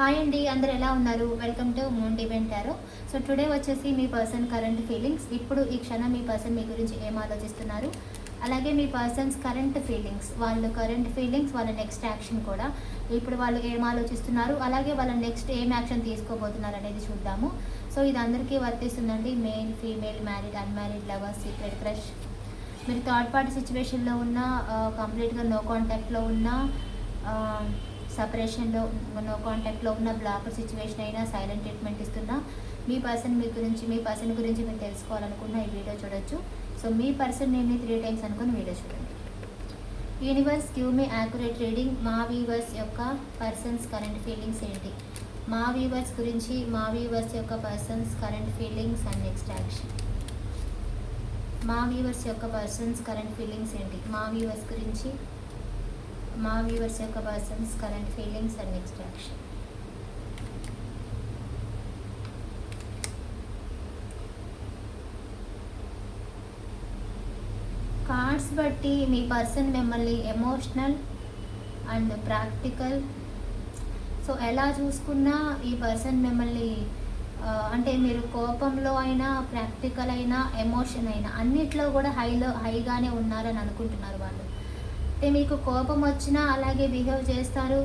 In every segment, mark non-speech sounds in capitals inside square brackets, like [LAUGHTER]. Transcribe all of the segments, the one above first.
Hi అండి అందరు ఎలా ఉన్నారు? Welcome to moon event so today వచ్చేసి మీ పర్సన్ కరెంట్ ఫీలింగ్స్ ఇప్పుడు ఈ క్షణం మీ పర్సన్ మీ గురించి ఏం ఆలోచిస్తున్నారు? అలాగే మీ పర్సన్స్ కరెంట్ ఫీలింగ్స్ వాళ్ళు కరెంట్ ఫీలింగ్స్ వాళ్ళ నెక్స్ట్ యాక్షన్ కూడా. ఇప్పుడు వాళ్ళు ఏం ఆలోచిస్తున్నారు? అలాగే వాళ్ళ నెక్స్ట్ ఏం యాక్షన్ తీసుకోబోతున్నారు అనేది చూద్దాము. సో ఇది అందరికీ వర్తిస్తుందండి. Male female married unmarried lovers secret crush మీరు థర్డ్ పార్టీ సిచ్యువేషన్లో ఉన్న కంప్లీట్గా నో కాంటాక్ట్లో ఉన్న సపరేషన్లో నో కాంటాక్ట్లో ఉన్న బ్లాక్ సిచ్యువేషన్ అయినా సైలెంట్ ట్రీట్మెంట్ ఇస్తున్నా. మీ పర్సన్ మీ గురించి మీ పర్సన్ గురించి మీరు తెలుసుకోవాలనుకున్న ఈ వీడియో చూడొచ్చు. సో మీ పర్సన్ నేమ్ని త్రీ టైమ్స్ అనుకుని వీడియో చూడండి. Universe give me accurate reading. మా వ్యూవర్స్ యొక్క పర్సన్స్ కరెంట్ ఫీలింగ్స్ ఏంటి? మా వ్యూవర్స్ గురించి మా వ్యూవర్స్ యొక్క persons current feelings and next action. మా వ్యూవర్స్ యొక్క పర్సన్స్ కరెంట్ ఫీలింగ్స్ ఏంటి? మా వ్యూవర్స్ గురించి మా వ్యూవర్స్ యొక్క persons current feelings and next action cards బట్టి మీ పర్సన్ మిమ్మల్ని ఎమోషనల్ అండ్ ప్రాక్టికల్ సో ఎలా చూసుకున్నా ఈ పర్సన్ మిమ్మల్ని అంటే మీరు కోపంలో అయినా ప్రాక్టికల్ అయినా ఎమోషన్ అయినా అన్నిట్లో కూడా హైలో హైగానే ఉన్నారని అనుకుంటున్నారు వాళ్ళు. అంటే మీకు కోపం వచ్చినా అలాగే బిహేవ్ చేస్తారు.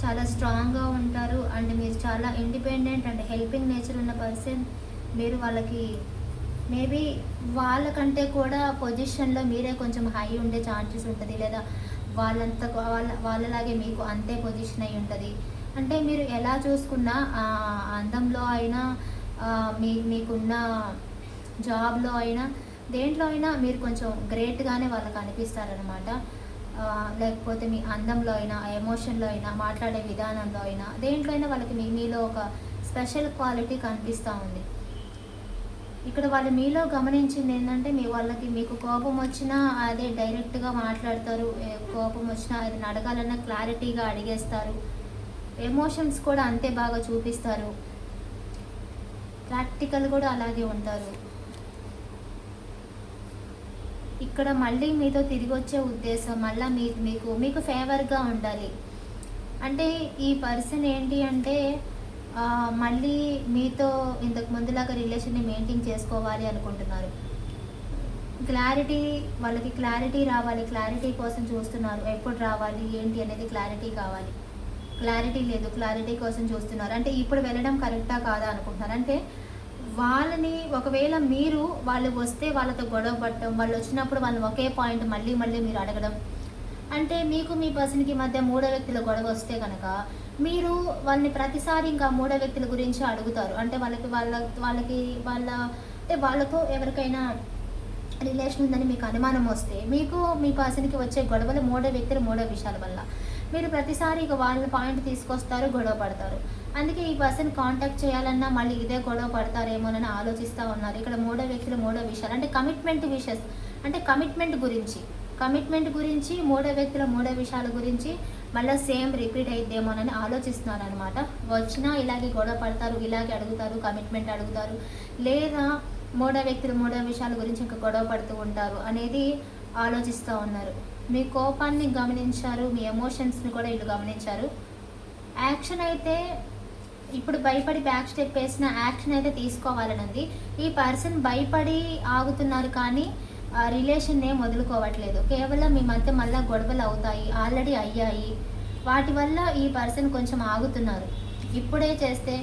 చాలా స్ట్రాంగ్గా ఉంటారు. అండ్ మీరు చాలా ఇండిపెండెంట్ అండ్ హెల్పింగ్ నేచర్ ఉన్న పర్సన్. మీరు వాళ్ళకి మేబీ వాళ్ళకంటే కూడా పొజిషన్లో మీరే కొంచెం హై ఉండే ఛాన్సెస్ ఉంటుంది. లేదా వాళ్ళంత వాళ్ళ వాళ్ళలాగే మీకు అంతే పొజిషన్ అయి ఉంటుంది. అంటే మీరు ఎలా చూసుకున్నా ఆ అందంలో అయినా మీ మీకున్న జాబ్లో అయినా దేంట్లో అయినా మీరు కొంచెం గ్రేట్గానే వాళ్ళకి అనిపిస్తారనమాట లేకపోతే మీ అందంలో అయినా ఎమోషన్లో అయినా మాట్లాడే విధానంలో అయినా దేంట్లో అయినా వాళ్ళకి మీ మీలో ఒక స్పెషల్ క్వాలిటీ కనిపిస్తూ ఉంది. ఇక్కడ వాళ్ళు మీలో గమనించింది ఏంటంటే మీ వాళ్ళకి మీకు కోపం వచ్చినా అదే డైరెక్ట్గా మాట్లాడతారు. కోపం వచ్చినా అది అడగాలన్నా క్లారిటీగా అడిగేస్తారు. ఎమోషన్స్ కూడా అంతే బాగా చూపిస్తారు. ప్రాక్టికల్ కూడా అలాగే ఉంటారు. ఇక్కడ మళ్ళీ మీతో తిరిగి వచ్చే ఉద్దేశం మళ్ళీ మీ మీకు మీకు ఫేవర్గా ఉండాలి. అంటే ఈ పర్సన్ ఏంటి అంటే మళ్ళీ మీతో ఇంతకు ముందులాగా రిలేషన్ని మెయింటైన్ చేసుకోవాలి అనుకుంటున్నారు. క్లారిటీ వాళ్ళకి క్లారిటీ రావాలి క్లారిటీ కోసం చూస్తున్నారు. ఎప్పుడు రావాలి ఏంటి అనేది క్లారిటీ కావాలి. క్లారిటీ లేదు క్లారిటీ కోసం చూస్తున్నారు. అంటే ఇప్పుడు వెళ్ళడం కరెక్టా కాదా అనుకుంటున్నారు. అంటే వాళ్ళని ఒకవేళ మీరు వాళ్ళు వస్తే వాళ్ళతో గొడవ పడటం వాళ్ళు వచ్చినప్పుడు వాళ్ళు ఒకే పాయింట్ మళ్ళీ మళ్ళీ మీరు అడగడం. అంటే మీకు మీ పర్సన్కి మధ్య మూడో వ్యక్తుల గొడవ వస్తే కనుక మీరు వాళ్ళని ప్రతిసారి ఇంకా మూడో వ్యక్తుల గురించి అడుగుతారు. అంటే వాళ్ళకి వాళ్ళ వాళ్ళకి వాళ్ళ అంటే వాళ్ళతో ఎవరికైనా రిలేషన్ ఉందని మీకు అనుమానం వస్తే మీకు మీ పర్సన్కి వచ్చే గొడవలు మూడో వ్యక్తులు మూడో విషయాల వల్ల. మీరు ప్రతిసారి ఇక వాళ్ళ పాయింట్ తీసుకొస్తారు గొడవ పడతారు. అందుకే ఈ పర్సన్ కాంటాక్ట్ చేయాలన్నా మళ్ళీ ఇదే గొడవ పడతారేమోనని ఆలోచిస్తూ ఉన్నారు. ఇక్కడ మూడో వ్యక్తులు మూడో విషయాలు అంటే కమిట్మెంట్ విషయస్ అంటే కమిట్మెంట్ గురించి. కమిట్మెంట్ గురించి మూడో వ్యక్తుల మూడో విషయాల గురించి మళ్ళీ సేమ్ రిపీట్ అయిద్దేమోనని ఆలోచిస్తున్నారు అనమాట వచ్చినా ఇలాగే గొడవ పడతారు ఇలాగే అడుగుతారు కమిట్మెంట్ అడుగుతారు. లేదా మూడో వ్యక్తులు మూడో విషయాల గురించి ఇంకా గొడవ పడుతూ ఉంటారు అనేది ఆలోచిస్తూ ఉన్నారు. మీ కోపాన్ని గమనించారు మీ ఎమోషన్స్ని కూడా వీళ్ళు గమనించారు. యాక్షన్ అయితే ఇప్పుడు భయపడి బ్యాక్ స్టెప్ వేసిన యాక్షన్ అయితే తీసుకోవాలని ఉంది ఈ పర్సన్ భయపడి ఆగుతున్నారు కానీ ఆ రిలేషన్ వదులుకోవట్లేదు కేవలం మీ మధ్య మళ్ళీ గొడవలు అవుతాయి ఆల్రెడీ అయ్యాయి. వాటి వల్ల ఈ పర్సన్ కొంచెం ఆగుతున్నారు. ఇప్పుడే చేస్తే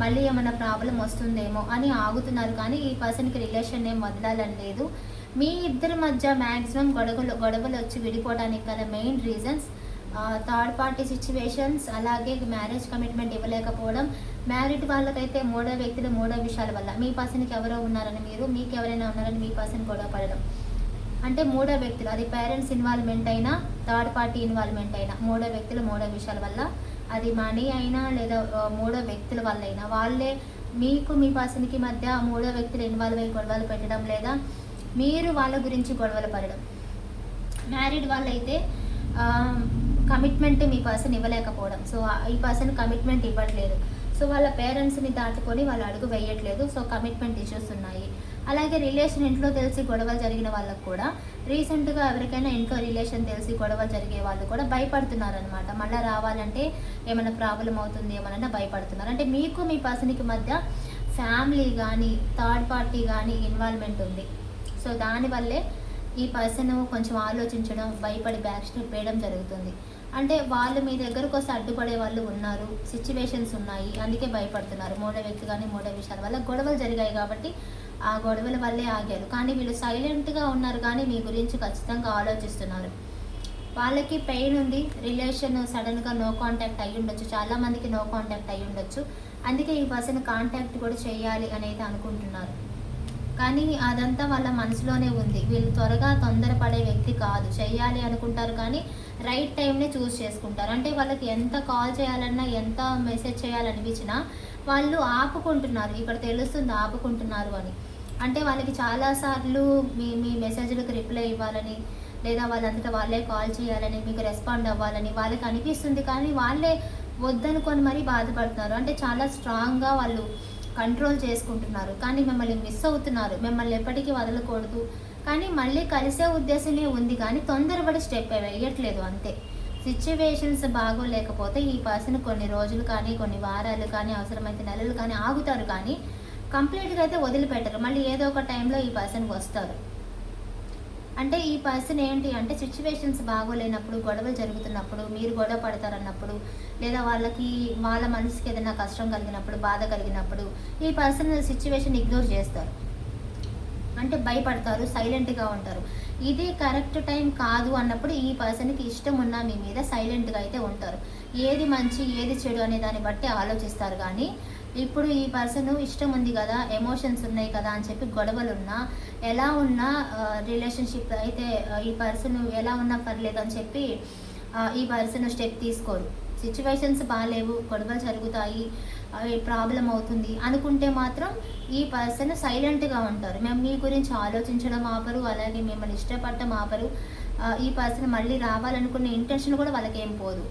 మళ్ళీ ఏమైనా ప్రాబ్లం వస్తుందేమో అని ఆగుతున్నారు కానీ ఈ పర్సన్కి రిలేషన్ ఏం వదలాలని లేదు. మీ ఇద్దరి మధ్య మ్యాక్సిమం గొడవలు గొడవలు వచ్చి విడిపోవడానికి గల main reasons third party situations అలాగే మ్యారేజ్ కమిట్మెంట్ ఇవ్వలేకపోవడం మ్యారీడ్ వాళ్ళకైతే మూడో వ్యక్తులు మూడో విషయాల వల్ల మీ పర్సన్కి ఎవరో ఉన్నారని మీరు మీకు ఎవరైనా ఉన్నారని మీ పర్సన్ గొడవ పడడం. అంటే మూడో వ్యక్తులు అది పేరెంట్స్ ఇన్వాల్వ్మెంట్ అయినా థర్డ్ పార్టీ ఇన్వాల్వ్మెంట్ అయినా మూడో వ్యక్తులు మూడో విషయాల వల్ల అది మనీ అయినా లేదా మూడో వ్యక్తుల వల్ల అయినా వాళ్ళే మీకు మీ పర్సన్కి మధ్య మూడో వ్యక్తులు ఇన్వాల్వ్ అయ్యి గొడవలు పెట్టడం లేదా మీరు వాళ్ళ గురించి గొడవలు పడడం. మ్యారీడ్ వాళ్ళైతే కమిట్మెంట్ మీ పర్సన్ ఇవ్వలేకపోవడం. సో ఈ పర్సన్ కమిట్మెంట్ ఇవ్వట్లేదు. సో వాళ్ళ పేరెంట్స్ని దాటుకొని వాళ్ళు అడుగు వేయట్లేదు. సో కమిట్మెంట్ ఇష్యూస్ ఉన్నాయి. అలాగే రిలేషన్ ఇంట్లో తెలిసి గొడవలు జరిగిన వాళ్ళకు కూడా రీసెంట్గా ఎవరికైనా ఇంట్లో రిలేషన్ తెలిసి గొడవలు జరిగే వాళ్ళు కూడా భయపడుతున్నారనమాట మళ్ళీ రావాలంటే ఏమైనా ప్రాబ్లం అవుతుంది ఏమన్నా భయపడుతున్నారు. అంటే మీకు మీ పర్సన్కి మధ్య ఫ్యామిలీ కానీ థర్డ్ పార్టీ కానీ ఇన్వాల్వ్మెంట్ ఉంది. సో దానివల్లే ఈ పర్సన్ కొంచెం ఆలోచించడం భయపడి బ్యాక్ స్టెప్ వేయడం జరుగుతుంది. అంటే వాళ్ళు మీ దగ్గరకు వస్తే అడ్డుపడే వాళ్ళు ఉన్నారు సిచ్యువేషన్స్ ఉన్నాయి అందుకే భయపడుతున్నారు. మూడో వ్యక్తి కానీ మూడో విషయాల వల్ల గొడవలు జరిగాయి కాబట్టి ఆ గొడవల వల్లే ఆగారు. కానీ వీళ్ళు సైలెంట్గా ఉన్నారు కానీ మీ గురించి ఖచ్చితంగా ఆలోచిస్తున్నారు. వాళ్ళకి పెయిన్ ఉంది రిలేషన్ సడన్గా నో కాంటాక్ట్ అయ్యి ఉండొచ్చు. చాలామందికి నో కాంటాక్ట్ అయ్యి ఉండొచ్చు. అందుకే ఈ పర్సన్ కాంటాక్ట్ కూడా చేయాలి అనేది అనుకుంటున్నారు. కానీ అదంతా వాళ్ళ మనసులోనే ఉంది. వీళ్ళు త్వరగా తొందరపడే వ్యక్తి కాదు. చేయాలి అనుకుంటారు కానీ రైట్ టైంనే చూస్ చేసుకుంటారు. అంటే వాళ్ళకి ఎంత కాల్ చేయాలన్నా ఎంత మెసేజ్ చేయాలనిపించినా వాళ్ళు ఆపుకుంటున్నారు. ఇక్కడ తెలుస్తుంది ఆపుకుంటున్నారు అని. అంటే వాళ్ళకి చాలాసార్లు మీ మీ మెసేజ్లకు రిప్లై ఇవ్వాలని లేదా వాళ్ళంతటా వాళ్ళే కాల్ చేయాలని మీకు రెస్పాండ్ అవ్వాలని వాళ్ళకి అనిపిస్తుంది. కానీ వాళ్ళే వద్దనుకొని మరీ బాధపడుతున్నారు. అంటే చాలా స్ట్రాంగ్గా వాళ్ళు కంట్రోల్ చేసుకుంటున్నారు. కానీ మిమ్మల్ని మిస్ అవుతున్నారు. మిమ్మల్ని ఎప్పటికీ వదలకూడదు. కానీ మళ్ళీ కలిసే ఉద్దేశమే ఉంది. కానీ తొందరపడి స్టెప్ వేయట్లేదు. అంతే. సిచ్యువేషన్స్ బాగోలేకపోతే ఈ పర్సన్ కొన్ని రోజులు కానీ కొన్ని వారాలు కానీ అవసరమైతే నెలలు కానీ ఆగుతారు. కానీ కంప్లీట్గా అయితే వదిలిపెట్టరు. మళ్ళీ ఏదో ఒక టైంలో ఈ పర్సన్కి వస్తారు. అంటే ఈ పర్సన్ ఏంటి అంటే సిచ్యువేషన్స్ బాగోలేనప్పుడు గొడవలు జరుగుతున్నప్పుడు మీరు గొడవ పడతారన్నప్పుడు లేదా వాళ్ళకి వాళ్ళ మనసుకి ఏదైనా కష్టం కలిగినప్పుడు బాధ కలిగినప్పుడు ఈ పర్సన్ సిచ్యువేషన్ ఇగ్నోర్ చేస్తారు. అంటే భయపడతారు సైలెంట్గా ఉంటారు. ఇది కరెక్ట్ టైం కాదు అన్నప్పుడు ఈ పర్సన్కి ఇష్టం ఉన్నా మీ మీద సైలెంట్గా అయితే ఉంటారు. ఏది మంచి ఏది చెడు అనే దాన్ని బట్టి ఆలోచిస్తారు కానీ ఇప్పుడు ఈ పర్సన్ ఇష్టం ఉంది కదా ఎమోషన్స్ ఉన్నాయి కదా అని చెప్పి గొడవలు ఉన్నా ఎలా ఉన్నా రిలేషన్షిప్ అయితే ఈ పర్సన్ ఎలా ఉన్నా పర్లేదు అని చెప్పి ఈ పర్సన్ స్టెప్ తీసుకోరు. సిచ్యువేషన్స్ బాగాలేవు గొడవలు జరుగుతాయి ప్రాబ్లం అవుతుంది అనుకుంటే మాత్రం ఈ పర్సన్ సైలెంట్గా ఉంటారు. మేము మీ గురించి ఆలోచించడం ఆపరు అలాగే మిమ్మల్ని ఇష్టపడటం ఆపరు. ఈ పర్సన్ మళ్ళీ రావాలనుకునే ఇంటెన్షన్ కూడా వాళ్ళకేం పోదు.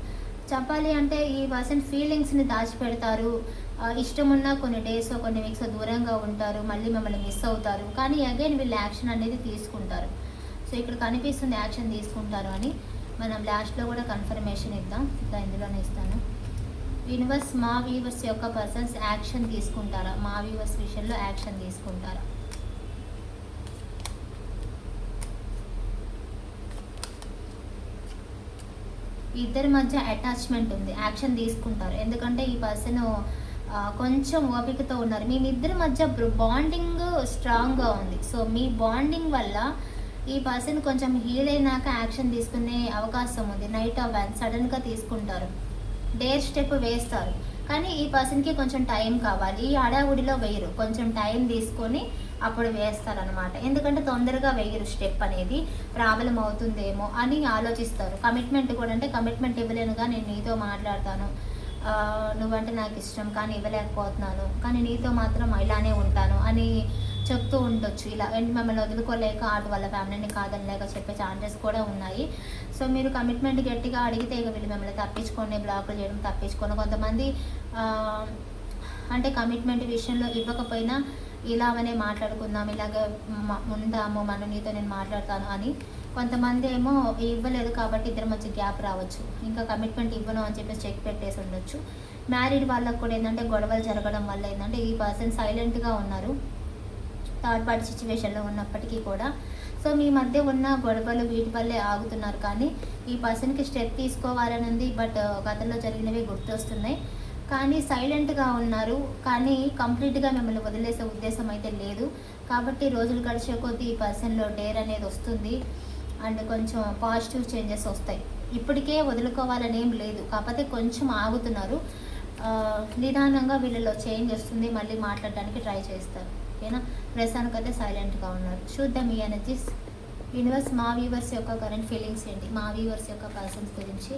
చెప్పాలి అంటే ఈ పర్సన్ ఫీలింగ్స్ని దాచిపెడతారు. ఇష్టం ఉన్న కొన్ని డేస్ కొన్ని వీక్స్ దూరంగా ఉంటారు మళ్ళీ మిమ్మల్ని మిస్ అవుతారు. కానీ అగైన్ వీళ్ళు యాక్షన్ అనేది తీసుకుంటారు. సో ఇక్కడ కనిపిస్తుంది యాక్షన్ తీసుకుంటారు అని. మనం లాస్ట్లో కూడా కన్ఫర్మేషన్ ఇద్దాం. ఇంకా ఇందులోనే ఇస్తాను. యూనివర్స్ మా వ్యూవర్స్ యొక్క పర్సన్స్ యాక్షన్ తీసుకుంటారా? మా వ్యూవర్స్ విషయంలో యాక్షన్ తీసుకుంటారా? ఇద్దరి మధ్య అటాచ్మెంట్ ఉంది. యాక్షన్ తీసుకుంటారు. ఎందుకంటే ఈ పర్సన్ కొంచెం ఓపికతో ఉన్నారు. మీ ఇద్దరి మధ్య బాండింగ్ స్ట్రాంగ్గా ఉంది. సో మీ బాండింగ్ వల్ల ఈ పర్సన్ కొంచెం హీల్ అయినాక యాక్షన్ తీసుకునే అవకాశం ఉంది. నైట్ ఆఫ్ వ్యాన్ సడన్గా తీసుకుంటారు. డేర్ స్టెప్ వేస్తారు. కానీ ఈ పర్సన్కి కొంచెం టైం కావాలి. ఈ హడావుడిలో వేయరు. కొంచెం టైం తీసుకొని అప్పుడు వేస్తారనమాట ఎందుకంటే తొందరగా వేయరు స్టెప్ అనేది. ప్రాబ్లం అవుతుందేమో అని ఆలోచిస్తారు. కమిట్మెంట్ కూడా అంటే కమిట్మెంట్ ఇవ్వలేనుగా నేను నీతో మాట్లాడతాను. నువ్వంటే నాకు ఇష్టం కానీ ఇవ్వలేకపోతున్నాను కానీ నీతో మాత్రం ఇలానే ఉంటాను అని చెప్తూ ఉండొచ్చు. ఇలా ఏంటి మిమ్మల్ని వదులుకోలేక అటు వాళ్ళ ఫ్యామిలీని కాదనలేక చెప్పే ఛాన్సెస్ కూడా ఉన్నాయి. సో మీరు కమిట్మెంట్ గట్టిగా అడిగితే ఇక వీళ్ళు మిమ్మల్ని తప్పించుకొని బ్లాకులు చేయడం తప్పించుకొని కొంతమంది అంటే కమిట్మెంట్ విషయంలో ఇవ్వకపోయినా ఇలాగనే మాట్లాడుకుందాం ఇలాగ ఉందాము మనం నీతో నేను మాట్లాడతాను అని కొంతమంది ఏమో ఇవ్వలేదు కాబట్టి ఇద్దరు మధ్య గ్యాప్ రావచ్చు. ఇంకా కమిట్మెంట్ ఇవ్వను అని చెప్పేసి చెక్ పెట్టేసి ఉండొచ్చు. మ్యారీడ్ వాళ్ళకు కూడా ఏంటంటే గొడవలు జరగడం వల్ల ఏంటంటే ఈ పర్సన్ సైలెంట్గా ఉన్నారు. థర్డ్ పార్టీ సిచ్యువేషన్లో ఉన్నప్పటికీ కూడా. సో మీ మధ్య ఉన్న గొడవలు వీటి వల్లే ఆగుతున్నారు కానీ ఈ పర్సన్కి స్టెప్ తీసుకోవాలని ఉంది. బట్ uh, గతంలో జరిగినవి గుర్తొస్తున్నాయి. కానీ సైలెంట్గా ఉన్నారు. కానీ కంప్లీట్గా మిమ్మల్ని వదిలేసే ఉద్దేశం అయితే లేదు. కాబట్టి రోజులు గడిచే కొద్దీ ఈ పర్సన్లో డేర్ అనేది వస్తుంది. అండ్ కొంచెం పాజిటివ్ చేంజెస్ వస్తాయి. ఇప్పటికే వదులుకోవాలని ఏం లేదు. కాకపోతే కొంచెం ఆగుతున్నారు. నిదానంగా వీళ్ళలో చేంజ్ వస్తుంది. మళ్ళీ మాట్లాడడానికి ట్రై చేస్తారు. ఓకేనా ప్రస్తుతానికైతే సైలెంట్గా ఉన్నారు. చూద్దాం ఈ ఎనర్జీస్ యూనివర్స్ మా వ్యూవర్స్ యొక్క కరెంట్ ఫీలింగ్స్ ఏంటి? మా వ్యూవర్స్ యొక్క పర్సన్స్ గురించి.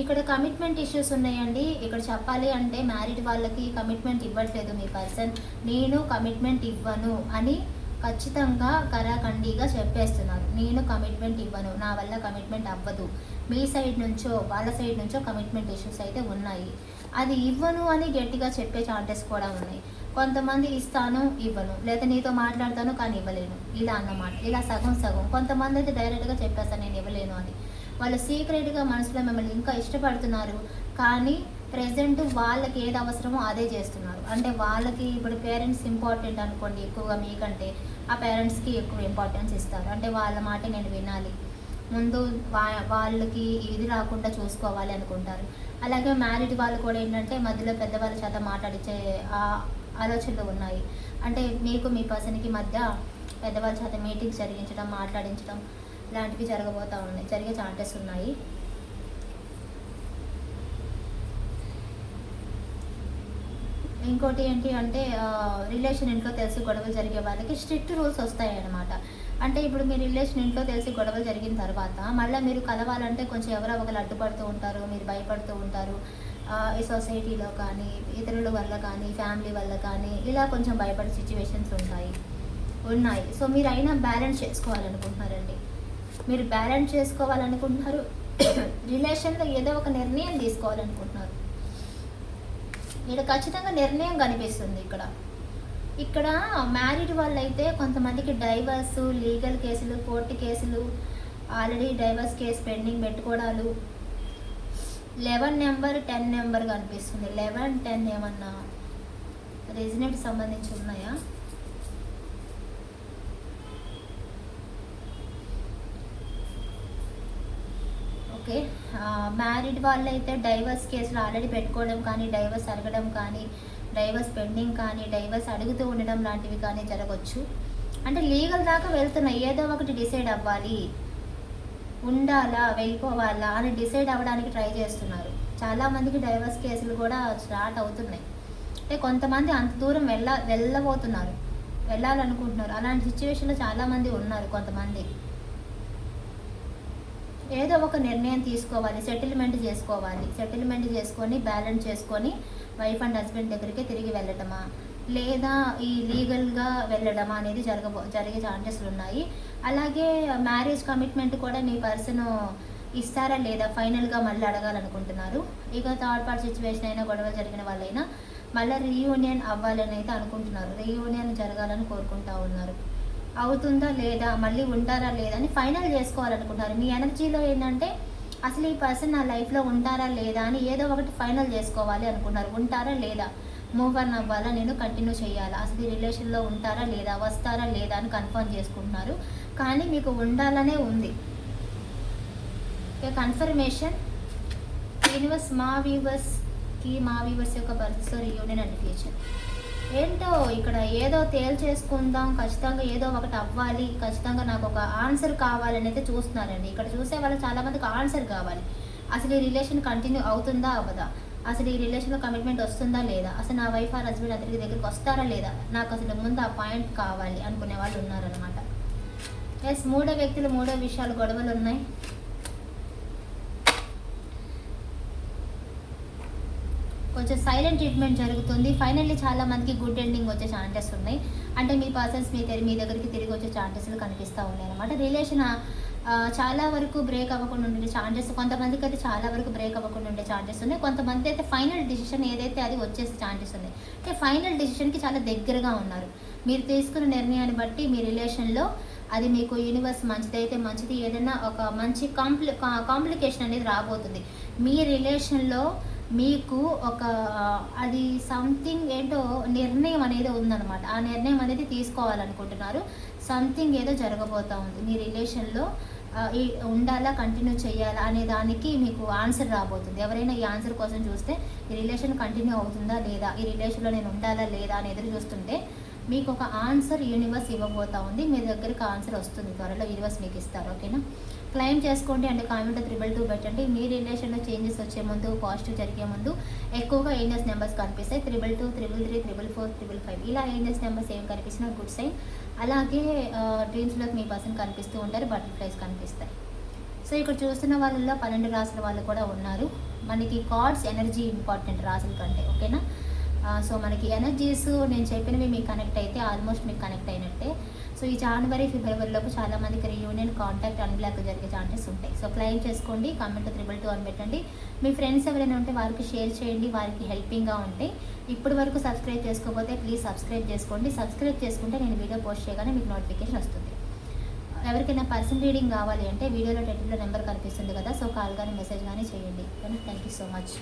ఇక్కడ కమిట్మెంట్ ఇష్యూస్ ఉన్నాయండి. ఇక్కడ చెప్పాలి అంటే మ్యారీడ్ వాళ్ళకి కమిట్మెంట్ ఇవ్వట్లేదు మీ పర్సన్ నేను కమిట్మెంట్ ఇవ్వను అని ఖచ్చితంగా కరాఖండిగా చెప్పేస్తున్నారు. నేను కమిట్మెంట్ ఇవ్వను. నా వల్ల కమిట్మెంట్ అవ్వదు. మీ సైడ్ నుంచో వాళ్ళ సైడ్ నుంచో కమిట్మెంట్ ఇష్యూస్ అయితే ఉన్నాయి. అది ఇవ్వను అని గట్టిగా చెప్పే ఛాన్సెస్ కూడా ఉన్నాయి. కొంతమంది ఇస్తాను ఇవ్వను. లేదా నీతో మాట్లాడతాను కానీ ఇవ్వలేను. ఇలా అన్నమాట. ఇలా సగం సగం. కొంతమంది అయితే డైరెక్ట్గా చెప్పేస్తాను నేను ఇవ్వలేను అని. వాళ్ళు సీక్రెట్గా మనసులో మిమ్మల్ని ఇంకా ఇష్టపడుతున్నారు. కానీ ప్రజెంట్ వాళ్ళకి ఏది అవసరమో అదే చేస్తున్నారు. అంటే వాళ్ళకి ఇప్పుడు పేరెంట్స్ ఇంపార్టెంట్ అనుకోండి ఎక్కువగా మీకంటే. ఆ పేరెంట్స్కి ఎక్కువ ఇంపార్టెన్స్ ఇస్తారు. అంటే వాళ్ళ మాట నేను వినాలి. ముందు వా వాళ్ళకి ఇది రాకుండా చూసుకోవాలి అనుకుంటారు. అలాగే మ్యారీడ్ వాళ్ళు కూడా ఏంటంటే మధ్యలో పెద్దవాళ్ళ చేత మాట్లాడించే ఆ ఆలోచనలు ఉన్నాయి. అంటే మీకు మీ పర్సన్కి మధ్య పెద్దవాళ్ళ చేత మీటింగ్స్ జరిగించడం మాట్లాడించడం లాంటివి జరగబోతూ ఉన్నాయి. జరిగే ఛాన్సెస్ ఉన్నాయి. ఇంకోటి ఏంటి అంటే రిలేషన్ ఇంట్లో తెలిసి గొడవలు జరిగే వాళ్ళకి స్ట్రిక్ట్ రూల్స్ వస్తాయి అన్నమాట అంటే ఇప్పుడు మీ రిలేషన్ ఇంట్లో తెలిసి గొడవలు జరిగిన తర్వాత మళ్ళీ మీరు కలవాలంటే కొంచెం ఎవరో ఒకరు అడ్డుపడుతూ ఉంటారు మీరు భయపడుతూ ఉంటారు. ఈ సొసైటీలో కానీ ఇతరుల వల్ల కానీ ఫ్యామిలీ వల్ల కానీ ఇలా కొంచెం భయపడే సిచ్యువేషన్స్ ఉంటాయి. ఉన్నాయి. సో మీరు అయినా బ్యాలెన్స్ చేసుకోవాలనుకుంటున్నారండి. మీరు బ్యాలెన్స్ చేసుకోవాలనుకుంటున్నారు. [COUGHS] రిలేషన్లో ఏదో ఒక నిర్ణయం తీసుకోవాలనుకుంటున్నారు. ఇక్కడ ఖచ్చితంగా నిర్ణయం కనిపిస్తుంది ఇక్కడ. ఇక్కడ మ్యారీడ్ వాళ్ళు అయితే కొంతమందికి డైవర్స్ లీగల్ కేసులు కోర్టు కేసులు ఆల్రెడీ డైవర్స్ కేసు పెండింగ్ పెట్టుకోవడాలు లెవెన్ నెంబర్ టెన్ నెంబర్ కనిపిస్తుంది. లెవెన్ టెన్ ఏమన్నా రెసిడెంట్ సంబంధించి ఉన్నాయా? ఓకే. మ్యారీడ్ వాళ్ళైతే డైవర్స్ కేసులు ఆల్రెడీ పెట్టుకోవడం కానీ డైవర్స్ అడగడం కానీ డైవర్స్ పెండింగ్ కానీ డైవర్స్ అడుగుతూ ఉండడం లాంటివి కానీ జరగవచ్చు అంటే లీగల్ దాకా వెళ్తున్నాయి ఏదో ఒకటి డిసైడ్ అవ్వాలి. ఉండాలా వెళ్ళిపోవాలా అని డిసైడ్ అవ్వడానికి ట్రై చేస్తున్నారు. చాలామందికి డైవర్స్ కేసులు కూడా స్టార్ట్ అవుతున్నాయి. అంటే కొంతమంది అంత దూరం వెళ్ళ వెళ్ళబోతున్నారు. వెళ్ళాలనుకుంటున్నారు. అలాంటి సిచ్యువేషన్లో చాలామంది ఉన్నారు కొంతమంది. ఏదో ఒక నిర్ణయం తీసుకోవాలి సెటిల్మెంట్ చేసుకోవాలి. సెటిల్మెంట్ చేసుకొని బ్యాలెన్స్ చేసుకొని వైఫ్ అండ్ హస్బెండ్ దగ్గరికి తిరిగి వెళ్ళటమా? లేదా ఈ లీగల్గా వెళ్ళడమా అనేది జరగబో జరిగే ఛాన్సెస్లు ఉన్నాయి. అలాగే మ్యారేజ్ కమిట్మెంట్ కూడా మీ పర్సన్ ఇస్తారా లేదా? ఫైనల్గా మళ్ళీ అడగాలనుకుంటున్నారు. ఇక థర్డ్ పార్ట్ సిచ్యువేషన్ అయినా గొడవలు జరిగిన వాళ్ళైనా మళ్ళీ రీయూనియన్ అవ్వాలని అయితే అనుకుంటున్నారు. రీయూనియన్ జరగాలని కోరుకుంటా ఉన్నారు. అవుతుందా లేదా మళ్ళీ ఉంటారా లేదా అని ఫైనల్ చేసుకోవాలనుకుంటున్నారు మీ ఎనర్జీలో ఏంటంటే అసలు ఈ పర్సన్ నా లైఫ్లో ఉంటారా లేదా అని ఏదో ఒకటి ఫైనల్ చేసుకోవాలి అనుకున్నారు ఉంటారా లేదా? మూవ్ అన్ అవ్వాలా? నేను కంటిన్యూ చేయాలా? అసలు ఈ రిలేషన్లో ఉంటారా లేదా? వస్తారా లేదా అని కన్ఫర్మ్ చేసుకుంటున్నారు. కానీ మీకు ఉండాలనే ఉంది. కన్ఫర్మేషన్ యూనివర్స్ మా వ్యూవర్స్కి మా వ్యూవర్స్ యొక్క బర్త్స్ రియూనియన్ అండ్ ఫ్యూచర్ ఏంటో ఇక్కడ ఏదో తేల్చేసుకుందాం ఖచ్చితంగా ఏదో ఒకటి అవ్వాలి ఖచ్చితంగా నాకు ఒక ఆన్సర్ కావాలని అయితే చూస్తున్నారండి ఇక్కడ చూసే వాళ్ళు చాలా మందికి ఆన్సర్ కావాలి. అసలు ఈ రిలేషన్ కంటిన్యూ అవుతుందా అవ్వదా? అసలు ఈ రిలేషన్లో కమిట్మెంట్ వస్తుందా లేదా? అసలు నా వైఫ్ ఆర్ హస్బెండ్ అతనికి దగ్గరికి వస్తారా లేదా? నాకు అసలు ముందు ఆ పాయింట్ కావాలి అనుకునే వాళ్ళు ఉన్నారనమాట ఎస్ మూడో వ్యక్తులు మూడో విషయాలు గొడవలు ఉన్నాయి. కొంచెం సైలెంట్ ట్రీట్మెంట్ జరుగుతుంది. ఫైనల్లీ చాలా మందికి గుడ్ ఎండింగ్ వచ్చే ఛాన్సెస్ ఉన్నాయి. అంటే మీ పర్సన్స్ మీ తెరి- మీ దగ్గరికి తిరిగి వచ్చే ఛాన్సెస్లు కనిపిస్తూ ఉన్నాయి అనమాట రిలేషన్ చాలా వరకు బ్రేక్ అవ్వకుండా ఉండే ఛాన్సెస్ కొంతమందికి అయితే చాలా వరకు బ్రేక్ అవ్వకుండా ఉండే ఛాన్సెస్ ఉన్నాయి. కొంతమంది అయితే ఫైనల్ డిసిషన్ ఏదైతే అది వచ్చేసే ఛాన్సెస్ ఉన్నాయి. అంటే ఫైనల్ డిసిషన్కి చాలా దగ్గరగా ఉన్నారు. మీరు తీసుకున్న నిర్ణయాన్ని బట్టి మీ రిలేషన్లో అది మీకు యూనివర్స్ మంచిదైతే మంచిది. ఏదైనా ఒక మంచి కాంప్లి కాంప్లికేషన్ అనేది రాబోతుంది. మీ రిలేషన్లో మీకు ఒక అది సంథింగ్ ఏంటో నిర్ణయం అనేది ఉందన్నమాట. ఆ నిర్ణయం అనేది తీసుకోవాలనుకుంటున్నారు. సంథింగ్ ఏదో జరగబోతా ఉంది. మీ రిలేషన్లో ఈ ఉండాలా కంటిన్యూ చేయాలా అనే దానికి మీకు ఆన్సర్ రాబోతుంది. ఎవరైనా ఈ ఆన్సర్ కోసం చూస్తే ఈ రిలేషన్ కంటిన్యూ అవుతుందా లేదా? ఈ రిలేషన్లో నేను ఉండాలా లేదా అని ఎదురు చూస్తుంటే మీకు ఒక ఆన్సర్ యూనివర్స్ ఇవ్వబోతా ఉంది. మీ దగ్గరికి ఆన్సర్ వస్తుంది. త్వరలో యూనివర్స్ మీకు ఇస్తారు. ఓకేనా? క్లైమ్ చేసుకోండి అండ్ కామెంట్ త్రిబుల్ టూ పెట్టండి. మీ రిలేషన్లో చేంజెస్ వచ్చే ముందు పాజిటివ్ జరిగే ముందు ఎక్కువగా ఏంజెస్ నెంబర్స్ కనిపిస్తాయి. Triple two triple three triple four triple five. ఇలా ఏంజెస్ నెంబర్స్ ఏం కనిపిస్తున్నా గుడ్ సైన్ అలాగే డ్రీమ్స్లోకి మీ పర్సన్ కనిపిస్తూ ఉంటారు బటర్ఫ్లైస్ కనిపిస్తాయి. సో ఇక్కడ చూస్తున్న వాళ్ళల్లో పన్నెండు రాసుల వాళ్ళు కూడా ఉన్నారు. మనకి కార్డ్స్ ఎనర్జీ ఇంపార్టెంట్ రాసుల కంటే ఓకేనా? సో మనకి ఎనర్జీస్ నేను చెప్పినవి మీకు కనెక్ట్ అయితే ఆల్మోస్ట్ మీకు కనెక్ట్ అయినట్టే. సో ఈ జనవరి ఫిబ్రవరిలోపు చాలా మందికి రీయూనియన్ కాంటాక్ట్ అన్బ్లాక్ జరిగే ఛాన్సెస్ ఉంటాయి. సో క్లైమ్ చేసుకోండి కమెంట్ త్రిబుల్ టూ అని పెట్టండి. మీ ఫ్రెండ్స్ ఎవరైనా ఉంటే వారికి షేర్ చేయండి వారికి హెల్పింగ్గా ఉంటాయి ఇప్పటి వరకు సబ్స్క్రైబ్ చేసుకోకపోతే ప్లీజ్ సబ్స్క్రైబ్ చేసుకోండి. సబ్స్క్రైబ్ చేసుకుంటే నేను వీడియో పోస్ట్ చేయగానే మీకు నోటిఫికేషన్ వస్తుంది. ఎవరికైనా పర్సన్ రీడింగ్ కావాలి అంటే వీడియోలో టైటిల్లో నెంబర్ కనిపిస్తుంది కదా సో కాల్ కానీ మెసేజ్ కానీ చేయండి. Thank you so much